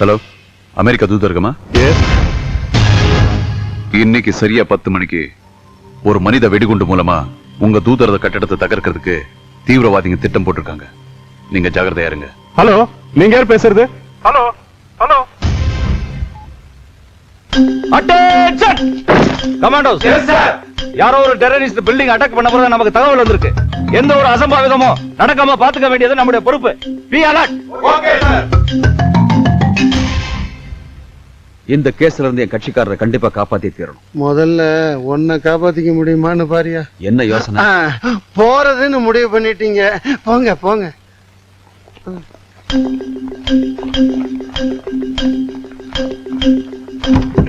Hello America தூதர்கமா இன்னைக்கு சரியா பத்து மணிக்கு ஒரு மனித வெடிகுண்டு மூலமா உங்க தூதரக கட்டடத்தை தகர்க்கிறதுக்கு தீவிரவாதிங்க திட்டம் போட்டிருக்காங்க. நீங்க ஜாகிரதையா இருங்க. ஹலோ நீங்க யார் பேசுறது? ஹலோ ஹலோ அட்டென்ஷன் கமாண்டோஸ் யாரோ ஒரு டெரரிஸ்ட் பில்டிங் அட்டாக் பண்ண போறது நமக்கு தகவல் வந்திருக்கு. எந்த ஒரு அசம்பாவிதமோ நடக்காம பாத்துக்க வேண்டியது நம்முடைய பொறுப்பு. பி அலர்ட் இந்த கேஸ்ல இருந்து என் கட்சிக்காரரை கண்டிப்பா காப்பாத்தி தீரணும். முதல்ல உன்னை காப்பாத்திக்க முடியுமான்னு பாரியா? என்ன யோசனை? போறதுன்னு முடிவு பண்ணிட்டீங்க. போங்க போங்க. Be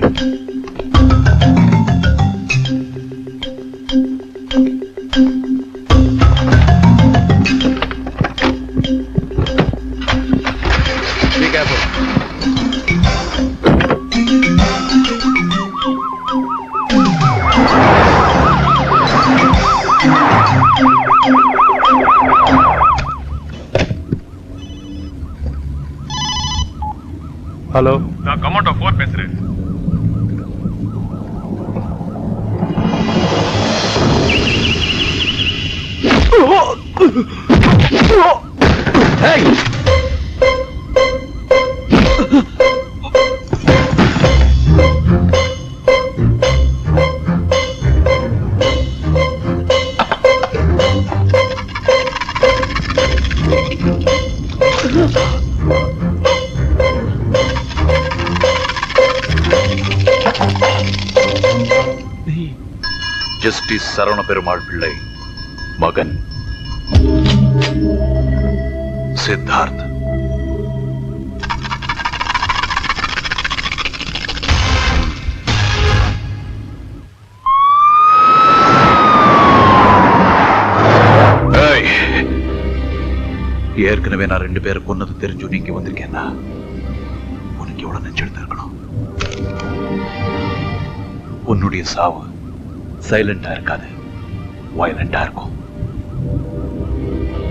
ஹலோ நான் கமாண்டோ ஃபோர் பேசுறேன் ஜஸ்டிஸ் சரவண பெருமாள் பிள்ளை மகன் சித்தார்த். ஏற்கனவே நான் ரெண்டு பேரை கொன்னது தெரிஞ்சு நீங்க வந்திருக்கேன்னா உனக்கு எவ்வளவு நெஞ்செடுத்து இருக்கணும்? உன்னுடைய சாவு சைலண்டா இருக்காது. வயலண்டா இருக்கும்.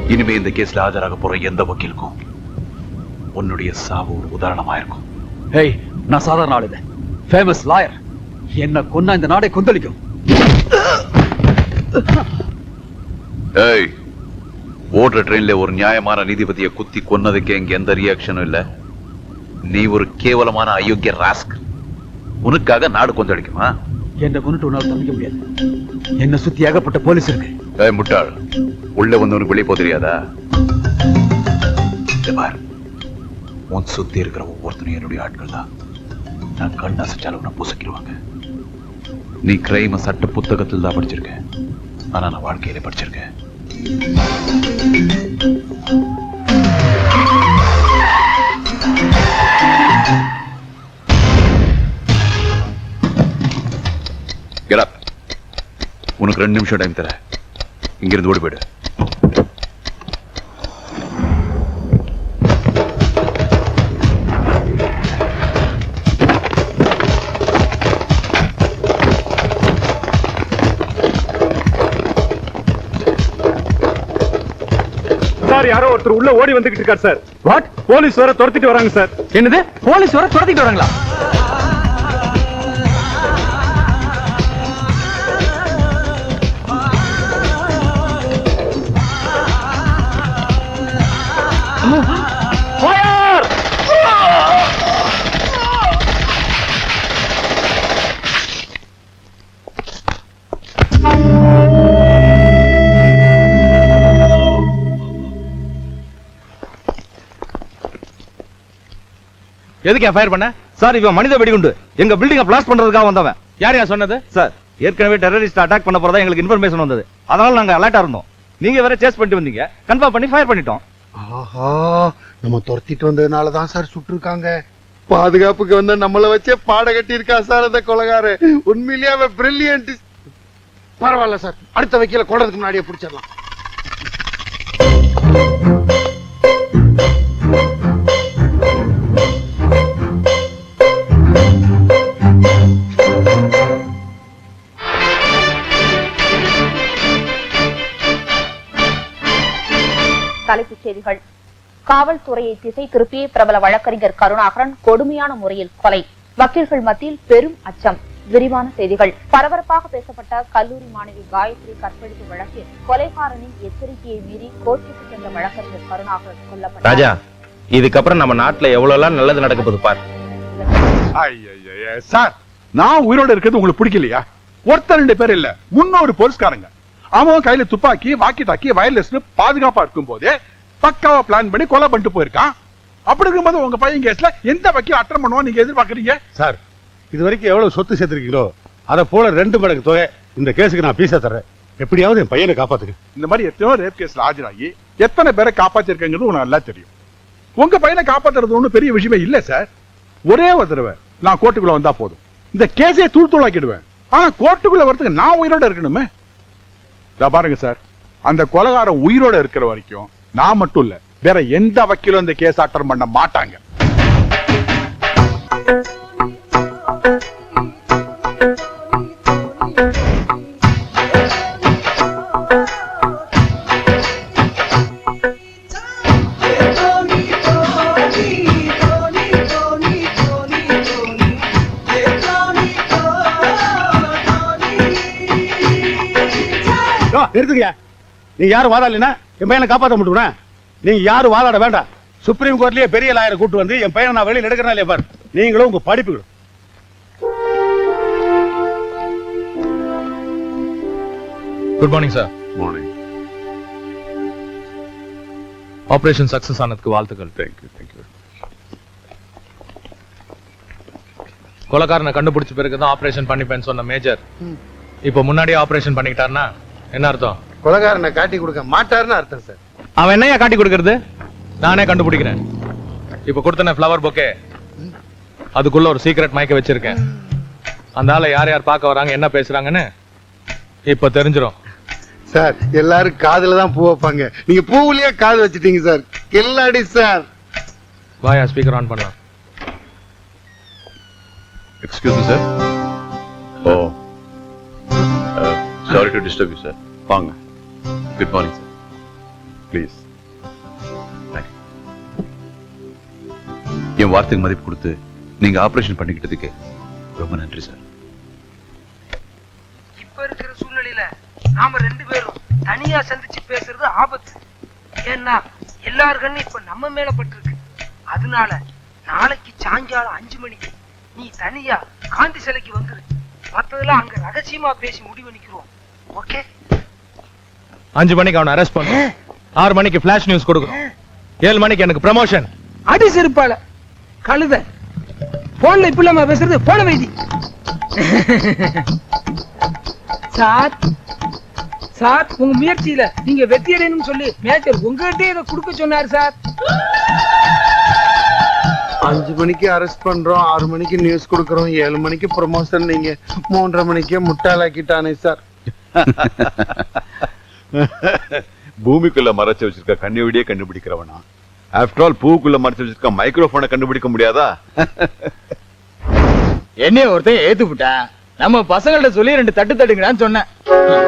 இனிமே இந்த கேஸ்ல ஆஜராக போற எந்த வக்கீலுக்கும் உன்னுடைய சாவு ஒரு உதாரணமா இருக்கும். ஹேய் நான் சாதாரண ஆள் ஃபேமஸ் லாயர் என்ன கொன்னா இந்த நாடே கொந்தளிக்கும். ஏய் ஓடுற ட்ரெயின்ல ஒரு நியாயமான நீதிபதியை குத்தி கொன்னதுக்கு இங்க எந்த ரியாக்ஷனும் இல்ல. நீ ஒரு கேவலமான அயோக்கிய ராஸ்க் உனக்காக நாடு கொந்தளிக்குமா? என்ன கொண்டுட்டு உன்னால தப்பிக்க முடியாது. என்ன சுத்தி ஏகப்பட்ட போலீஸ் இருக்கு. ஏய் முட்டாள். உள்ள வந்தவனுக்கு வெளியே போக தெரியாதா? பார். உன் சுத்தி இருக்கிற ஒவ்வொருத்தனும் என்னுடைய ஆட்கள் தான். நான் கண் அசைச்சாலும் உன்னை புசக்கிடுவாங்க. நீ கிரைம சட்ட புத்தகத்தில் தான் படிச்சிருக்க. ஆனா நான் வாழ்க்கையில படிச்சிருக்கேன். உனக்கு ரெண்டு நிமிஷம் டைம் தரேன். இங்கிருந்து ஓடி போயிடு. சார் யாரோ ஒருத்தர் உள்ள ஓடி வந்துகிட்டு இருக்கார் சார். வாட் போலீஸ் வேற துரத்திட்டு வராங்க சார். என்னது? போலீஸ் வர துரத்திட்டு வராங்களா? எதுக்கு ஃபயர் பண்ண? சார் இவன் மனித வெடிகுண்டு. எங்க பில்டிங்க பிளாஸ்ட் பண்றதுக்காக வந்தவன். யார் யார் சொன்னது? சார் ஏற்கனவே டெரரிஸ்ட் அட்டாக் பண்ண போறதா எங்களுக்கு இன்ஃபர்மேஷன் வந்தது. அதனால நாங்க அலர்ட்டா இருந்தோம். நீங்க வேற சேஸ் பண்ணிட்டு வந்தீங்க. கன்ஃபார்ம் பண்ணி ஃபயர் பண்ணிட்டோம். ஆஹா நம்ம துரத்திட்டு வந்ததுனால தான் சார் சுட்டிருக்காங்க பாதுகாப்புக்கு வந்து நம்மள வச்சே பாட கட்டி இருக்கா சார் அந்த கொலகாரு. உண்மையிலேயே அவன் பிரில்லியன்ட் பரவாயில்ல சார் அடுத்த வக்கீல கொண்டதுக்கு முன்னாடியே பிடிச்சிடலாம். காவல்துறையை திசை திருப்பிய பிரபல வழக்கறிஞர் கருணாகரன் கொடுமையான முறையில் கொலை. வக்கீல்கள் மத்தியில் பெரும் அச்சம். விரிவான செய்திகள். பரபரப்பாக பேசப்பட்ட கல்லூரி மாணவி காயத்ரி கற்பழிப்பு வழக்கில் கொலைகாரனின் எச்சரிக்கையை மீறி கோர்ட்டுக்கு சென்ற வழக்கறிஞர் கருணாகரன் கொல்லப்பட்டார். ராஜா இதுக்கப்புறம் நம்ம நாட்டுல எவ்வளவு நல்லது நடக்க போகுது பார். ஐயையையே, சார் நான் உயிரோட இருக்கிறது உங்களுக்கு பிடிக்கலையா? ஒருத்தர் ரெண்டு பேர் இல்ல முன்னூறு போலீஸ்காரங்க. அவன் கையில துப்பாக்கி வாக்கி டாக்கி வயர்லெஸ் பாதுகாப்பா இருக்கும் போதே பக்காவா பிளான் பண்ணி கொலை பண்ணிட்டு போயிருக்கான் அப்படி இருக்கும்போது உங்க பையன் கேஸ்ல எந்த வக்கீல் அட்டன் பண்ணுவான் நீங்க எதிர்பார்க்கறீங்க? சார் இது வரைக்கும் எவ்வளவு சொத்து சேர்த்திருக்கீங்களோ அதை போல ரெண்டு மடங்கு தொகை இந்த கேஸுக்கு நான் பீஸா தர்றேன். எப்படியாவது என் பையனை காப்பாத்துங்க. இந்த மாதிரி எத்தனையோ ரேப் கேஸ்ல ஆஜராகி எத்தனை பேரை காப்பாத்திருக்கங்கிறது உனக்கு நல்லா தெரியும். உங்க பையனை காப்பாத்துறது ஒண்ணும் பெரிய விஷயமே இல்ல சார் ஒரே ஒரு தடவை நான் கோர்ட்டுக்குள்ள வந்தா போதும். இந்த கேஸே தூள் தூளாக்கிடுவேன். ஆனா கோர்ட்டுக்குள்ள வரதுக்கு நான் உயிரோட இருக்கணுமே? பாருங்க சார் அந்த கொலகாரம் உயிரோட இருக்கிற வரைக்கும் நான் மட்டும் இல்ல வேற எந்த வக்கீலும் இந்த கேஸ் அட்டன் பண்ண மாட்டாங்க யோ, நீங்க யாரும் வாதாடலைன்னா என் பையனை காப்பாற்ற முடியுமா? நீங்க யாரும் வாதாட வேண்டாம். சுப்ரீம் கோர்ட்லயே பெரிய லாயரை கூட்டு வந்து என் பையனை நான் வெளியில எடுக்கிறேன் இல்லையா பாரு. நீங்களும் உங்க படிப்புகளும். Good morning sir morning operation success ஆனதுக்கு வாழ்த்துக்கள். தேங்க்யூ தேங்க்யூ கொலைக்காரனை கண்டுபிடிச்ச பிறகு தான் ஆபரேஷன் பண்ணிப்பேன்னு சொன்ன மேஜர் இப்போ முன்னாடியே ஆபரேஷன் பண்ணிக்கிட்டாருன்னா என்ன அர்த்தம்? கொலகாரனை காட்டி கொடுக்க மாட்டாருன்னு அர்த்தம் சார். அவன் என்னையா காட்டி கொடுக்கறது? நானே கண்டுபிடிக்கிறேன். இப்போ கொடுத்தன ஃப்ளவர் பொக்கே அதுக்குள்ள ஒரு சீக்ரெட் மயக்க வச்சிருக்கேன். அந்த ஆளை யார் யார் பார்க்க வராங்க என்ன பேசுறாங்கன்னு இப்போ தெரிஞ்சிரும். சார் எல்லாரும் காதுல தான் பூ வைப்பாங்க. நீங்க பூவுலயே காது வச்சிட்டீங்க சார். கில்லாடி சார். வாயா ஸ்பீக்கர் ஆன் பண்ணலாம். Excuse me sir oh sorry to disturb you sir வாங்க. குட் மார்னிங் சார் ப்ளீஸ் என் வார்த்தைக்கு மதிப்பு கொடுத்து நீங்க ஆபரேஷன் பண்ணிக்கிட்டதுக்கு ரொம்ப நன்றி சார் இப்ப இருக்கிற சூழ்நிலையில நாம ரெண்டு பேரும் தனியா சந்திச்சு பேசுறது ஆபத்து. ஏன்னா எல்லார் கண்ணும் இப்ப நம்ம மேல பட்டிருக்கு. அதனால நாளைக்கு சாயங்காலம் அஞ்சு மணிக்கு நீ தனியா காந்தி சிலைக்கு வந்துரு. மத்ததெல்லாம் அங்க ரகசியமா பேசி முடிவு நிக்கிறோம் ஓகே? அஞ்சு மணிக்கு அவனை அரெஸ்ட் பண்ணு ஆறு மணிக்கு ஃபிளாஷ் நியூஸ் கொடுக்கணும் ஏழு மணிக்கு எனக்கு ப்ரமோஷன் அடி செருப்பால. கழுத. போன்ல இப்ப இல்லாம பேசுறது போன வைதி. சார் சார் உங்க முயற்சியில நீங்க வெற்றி அடையணும்னு சொல்லி மேஜர் உங்ககிட்டே இதை கொடுக்க சொன்னார் சார். அஞ்சு மணிக்கு அரெஸ்ட் பண்றோம் ஆறு மணிக்கு நியூஸ் கொடுக்கறோம் ஏழு மணிக்கு ப்ரொமோஷன் நீங்க மூன்றரை மணிக்கே முட்டாளாக்கிட்டானே சார். பூமிக்குள்ள மறைச்சு வச்சிருக்க கண்ணியோடியே கண்டுபிடிக்கிறவனா? ஆஃப்டர் ஆல் பூக்குள்ள மறைச்சு வச்சிருக்க மைக்ரோஃபோனை கண்டுபிடிக்க முடியாதா? என்னைய ஒருத்தன் ஏத்து விட்டான் நம்ம பசங்கள்ட்ட சொல்லி ரெண்டு தட்டு தட்டுங்கடான்னு சொன்னேன்.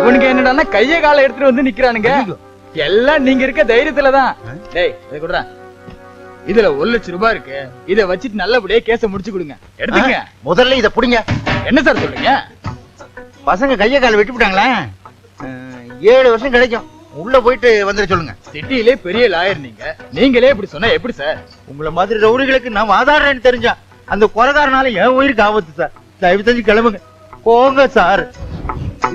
இவனுக்கு என்னடான்னா கைய காலை எடுத்துட்டு வந்து நிக்கிறானுங்க. எல்லாம் நீங்க இருக்க தைரியத்துல தான். டேய் இதை கொடுறா. இதுல ஒரு லட்சம் ரூபாய் இருக்கு. இத வச்சுட்டு நல்லபடியா கேஸ முடிச்சு கொடுங்க. எடுத்துங்க முதல்ல இத புடிங்க. என்ன சார் சொல்றீங்க? பசங்க கைய கால வெட்டி விட்டாங்களே ஏழு வருஷம் கிடைக்கும். உள்ள போயிட்டு வந்துட சொல்லுங்க. சிட்டியிலே பெரிய லாயர் நீங்க. நீங்களே இப்படி சொன்னா எப்படி சார்? உங்களை மாதிரி ரவுடிகளுக்கு நான் வாதாடுறேன்னு தெரிஞ்சா அந்த கொலகாரனால என் உயிருக்கு ஆபத்து சார். தயவு செஞ்சு கிளம்புங்க. போங்க சார்.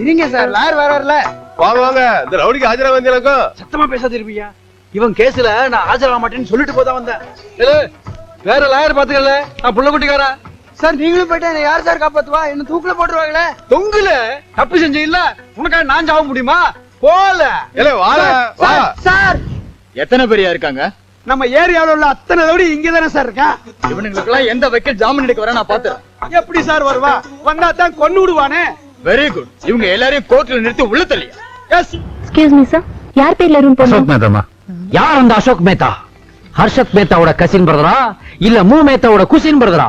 இருங்க சார் லாயர் வர வரல வாங்க வாங்க. இந்த ரவுடிக்கு ஆஜரா வந்தீங்களா சத்தமா பேசாத இருப்பியா? இவன் கேஸ்ல நான் ஆஜராக மாட்டேன்னு சொல்லிட்டு போதான் வந்தேன். வேற லாயர் பாத்துக்கல நான் புள்ள குட்டிக்காரா சார் நீங்களும் போயிட்டு என்ன யார் சார் காப்பாத்துவா? என்ன தூக்குல போட்டுருவாங்களே? தொங்குல? தப்பு செஞ்ச இல்ல உனக்காக நான் சாக முடியுமா? போல. வா. சார் எத்தனை பேரியா இருக்காங்க? நம்ம ஏரியாவுல உள்ள அத்தனை ரவுடி இங்க தானே சார் இருக்கா இவனுங்களுக்கெல்லாம் எந்த வக்கீல் ஜாமீன் எடுக்க வர நான் பார்த்தேன் எப்படி சார் வருவா? வந்தா தான் கொன்னு விடுவானே. வெரி குட் இவங்க எல்லாரையும் கோர்ட்ல நிறுத்தி உள்ள தள்ளியா? எஸ் எக்ஸ்கியூஸ் மீ சார் யார் பேர்ல ரூம் போடணும்? யார் அந்த அசோக் மேத்தா? ஹர்ஷத் மேத்தாவோட கசின் பிரதரா இல்ல மூ மேத்தாவோட குசின் பிரதரா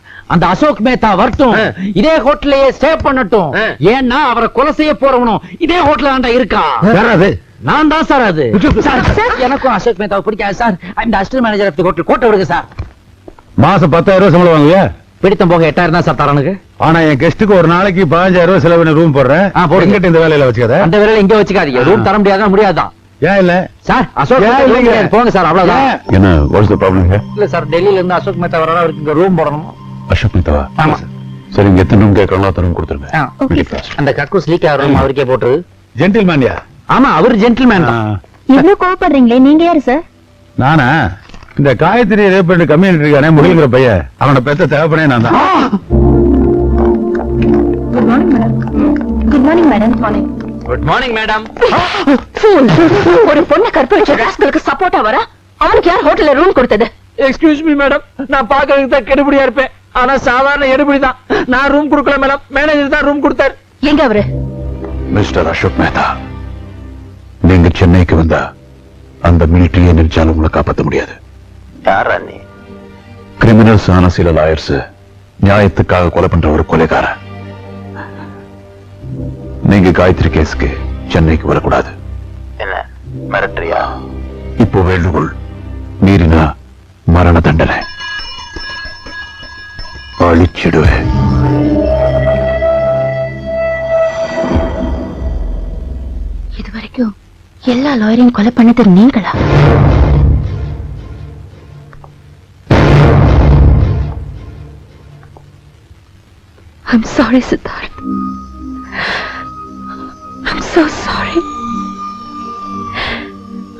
அந்த அசோக் மேத்தா வரட்டும். இதே ஹோட்டலையே ஸ்டே பண்ணட்டும். ஏன்னா அவரை கொலை செய்ய போறவனும் இதே ஹோட்டல் ஆண்டா இருக்கா. நான் தான் சார் அது. எனக்கும் அசோக் மேத்தாவை பிடிக்காது சார். இந்த assistant manager of the hotel கோட்டை விடுங்க சார். மாசம் பத்தாயிரம் ரூபாய் சம்பளம் வாங்குவியா? பிடித்தம் போக எட்டாயிரம் தான் சார் தரனுக்கு ஆனா என் கெஸ்ட்டுக்கு ஒரு நாளைக்கு பதினஞ்சாயிரம் ரூபாய் செலவு ரூம் போடுறேன். ஆ, போடுங்க. எங்கிட்ட இந்த வேலையில வச்சுக்காத. அந்த வேலையில இங்க வச்சுக்காதீங்க. ரூம் தர முடியாதான் முடியாதான் ஏன் இல்ல? சார் அசோக். போங்க சார் அவ்வளவுதான்? என்ன வாட்ஸ் ப்ராப்ளம் இல்ல சார் டெல்லியில இருந்து அசோக் மேத்தா வர அவருக்கு இங்க ரூம் போடணும். அசோக் மேத்தாவா ஆமா. சரி இங்க எத்தனை ரூம் அத்தனை room கொடுத்துருங்க. அந்த கக்கூஸ் லீக் ஆகிற ரூம் அவருக்கே போட்டுரு. ஜென்டில்மேன்யா ஆமா அவர் ஜென்டில்மேன் தான். இவ்வளவு கோவப்படுறீங்களே நீங்க யாரு சார் நானா? இந்த காயத்ரி ரேப் பண்ணி கம்யூனிட்டி இருக்கானே முடிங்கிற பையன். அவனோட பெத்த தேவைப்படே நான் தான். Good morning madam good morning madam morning good morning madam ஒரு பொண்ணை கற்பழிச்ச ராஸ்களுக்கு சப்போர்ட்டா வர? அவனுக்கு யார் ஹோட்டல்ல ரூம் கொடுத்தது? எக்ஸ்கியூஸ் மீ மேடம் நான் பாக்குறதுக்கு தான் கெடுபடியா இருப்பேன். ஆனா சாதாரண எடுபடி தான். நான் ரூம் கொடுக்கல மேடம். மேனேஜர் தான் ரூம் கொடுத்தாரு. எங்க அவரு? மிஸ்டர் அசோக் மேத்தா நீங்க சென்னைக்கு வந்தா அந்த மிலிட்டரியை நினைச்சாலும் உங்களை காப்பாற்ற முடியாது. கிரிமினல்ஸ் ஆன சில லாயர்ஸ் நியாயத்துக்காக கொலை பண்ற ஒரு கொலைகாரன். நீங்க காயத்ரி கேஸ்க்கு சென்னைக்கு வரக்கூடாது. மிரட்டரியா இப்போ வேண்டுகோள் மீறினா மரண தண்டனை. அழிச்சிடுவேன் இது வரைக்கும் எல்லா லாயரையும் கொலை பண்ணது நீங்களா I'm sorry, Siddharth. I'm so sorry.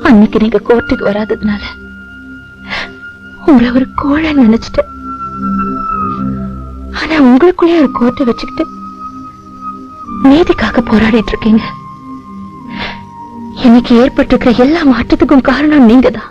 அன்னைக்கு நீங்க கோர்ட்டுக்கு வராததுனால உங்களை ஒரு கோழை நினைச்சிட்டேன் ஆனா உங்களுக்குள்ளே ஒரு கோர்ட்டை வச்சுக்கிட்டு நீதிக்காக போராடிட்டு இருக்கீங்க. இன்னைக்கு ஏற்பட்டிருக்கிற எல்லா மாற்றத்துக்கும் காரணம் நீங்க தான்